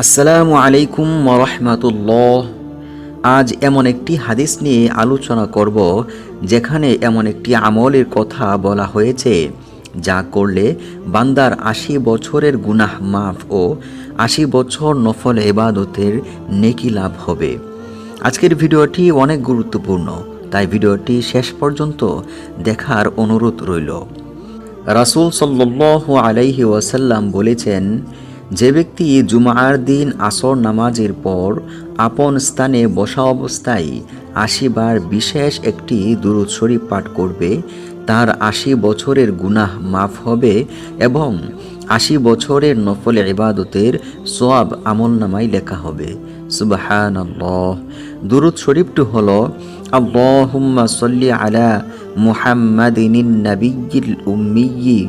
আসসালামু আলাইকুম রহমাতুল্লাহ। আজ এমন একটি হাদিস নিয়ে আলোচনা করব, যেখানে এমন একটি আমলের কথা বলা হয়েছে, যা করলে বান্দার আশি বছরের গুনাহ মাফ ও আশি বছর নফল এবাদতের নেকি লাভ হবে। আজকের ভিডিওটি অনেক গুরুত্বপূর্ণ, তাই ভিডিওটি শেষ পর্যন্ত দেখার অনুরোধ রইল। রাসূল সাল্লাল্লাহু আলাইহি ওয়াসাল্লাম বলেছেন যে ব্যক্তি জুমার দিন আসর নামাজের পর আপন স্থানে বসা অবস্থায় আশিবার বিশেষ একটি দুরুদ শরীফ পাঠ করবে, তার আশি বছরের গুনাহ মাফ হবে এবং আশি বছরের নফল ইবাদতের সোয়াব আমল নামাই লেখা হবে। সুবাহান দুরুদ শরীফটি হল, আল্লাহুম্মা সাল্লি আলা মুহাম্মাদিন নাবিয়্যিল উম্মিয়্যি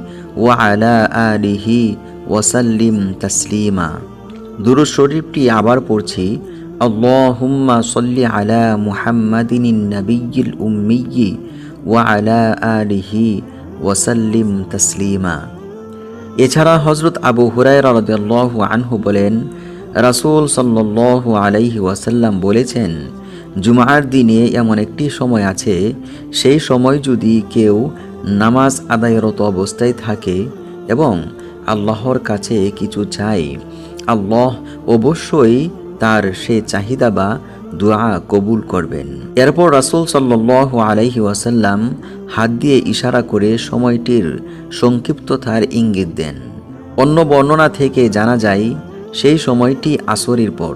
ওয়া আলা আলিহি ওয়াসাল্লিম তাসলিমা। দুরুদ শরীফটি আবার পড়ছি, আল্লাহুম্মা সাল্লি আলা মুহাম্মাদিন নাবিয়্যিল উম্মিয়্যি ওয়া আলা আলিহি ওয়াসাল্লিম তাসলিমা। এছাড়া হজরত আবু হুরায়রা রাদিয়াল্লাহু আনহু বলেন, রাসূল সাল্লাল্লাহু আলাইহি ওয়াসাল্লাম বলেছেন, জুমার দিনে এমন একটি সময় আছে, সেই সময় যদি কেউ নামাজ আদায়রত অবস্থায় থাকে এবং আল্লাহর কাছে কিছু চাই। আল্লাহ অবশ্যই তার সে চাহিদা বা দোয়া কবুল করবেন। এরপর রাসূল সাল্লাল্লাহু আলাইহি ওয়াসাল্লাম হাত দিয়ে ইশারা করে সময়টির সংক্ষিপ্ততার ইঙ্গিত দেন। অন্য বর্ণনা থেকে জানা যায়, সেই সময়টি আসরের পর।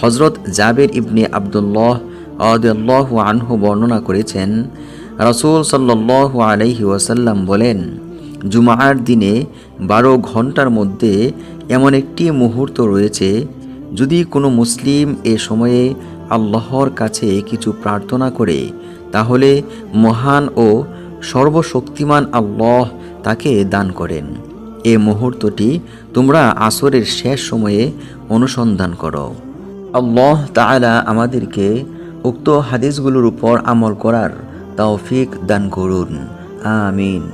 হজরত জাবের ইবনে আবদুল্লাহ আদাল্লাহ আনহু বর্ণনা করেছেন, রাসূল সাল্লাল্লাহু আলাইহি ওয়াসাল্লাম বলেন জুমার দিনে বারো ঘণ্টার মধ্যে এমন একটি মুহূর্ত রয়েছে, যদি কোনো মুসলিম এ সময়ে আল্লাহর কাছে কিছু প্রার্থনা করে, তাহলে মহান ও সর্বশক্তিমান আল্লাহ তাকে দান করেন। এ মুহূর্তটি তোমরা আসরের শেষ সময়ে অনুসন্ধান করো। আল্লাহ তাআলা আমাদেরকে উক্ত হাদিসগুলোর উপর আমল করার তৌফিক দান করুন। আমিন।